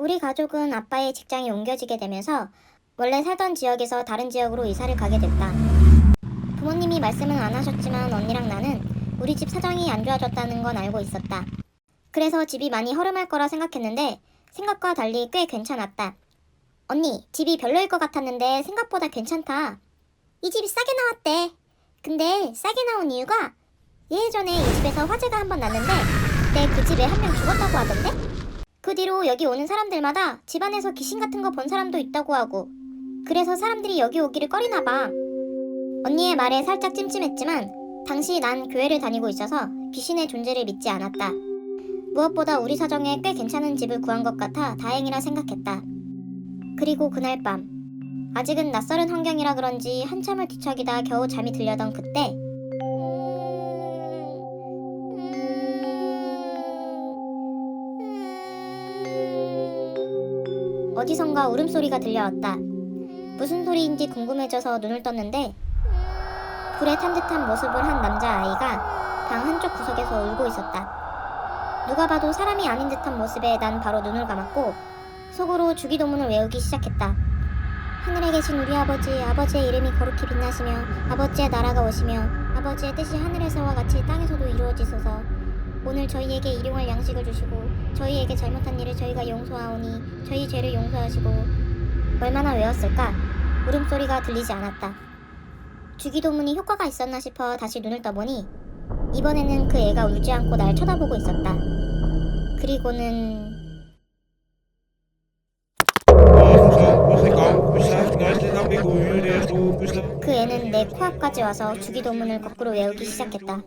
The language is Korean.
우리 가족은 아빠의 직장이 옮겨지게 되면서 원래 살던 지역에서 다른 지역으로 이사를 가게 됐다. 부모님이 말씀은 안 하셨지만 언니랑 나는 우리 집 사정이 안 좋아졌다는 건 알고 있었다. 그래서 집이 많이 허름할 거라 생각했는데 생각과 달리 꽤 괜찮았다. 언니, 집이 별로일 것 같았는데 생각보다 괜찮다. 이 집이 싸게 나왔대. 근데 싸게 나온 이유가 예전에 이 집에서 화재가 한 번 났는데 그때 그 집에 한 명 죽었다고 하던데? 그 뒤로 여기 오는 사람들마다 집안에서 귀신 같은 거 본 사람도 있다고 하고 그래서 사람들이 여기 오기를 꺼리나 봐. 언니의 말에 살짝 찜찜했지만 당시 난 교회를 다니고 있어서 귀신의 존재를 믿지 않았다. 무엇보다 우리 사정에 꽤 괜찮은 집을 구한 것 같아 다행이라 생각했다. 그리고 그날 밤 아직은 낯설은 환경이라 그런지 한참을 뒤척이다 겨우 잠이 들려던 그때 어디선가 울음소리가 들려왔다. 무슨 소리인지 궁금해져서 눈을 떴는데 불에 탄 듯한 모습을 한 남자아이가 방 한쪽 구석에서 울고 있었다. 누가 봐도 사람이 아닌 듯한 모습에 난 바로 눈을 감았고 속으로 주기도문을 외우기 시작했다. 하늘에 계신 우리 아버지, 아버지의 이름이 거룩히 빛나시며 아버지의 나라가 오시며 아버지의 뜻이 하늘에서와 같이 땅에서도 이루어지소서. 오늘 저희에게 일용할 양식을 주시고 저희에게 잘못한 일을 저희가 용서하오니 저희 죄를 용서하시고 얼마나 외웠을까? 울음소리가 들리지 않았다. 주기도문이 효과가 있었나 싶어 다시 눈을 떠보니 이번에는 그 애가 울지 않고 날 쳐다보고 있었다. 그리고는 그 애는 내 코앞까지 와서 주기도문을 거꾸로 외우기 시작했다.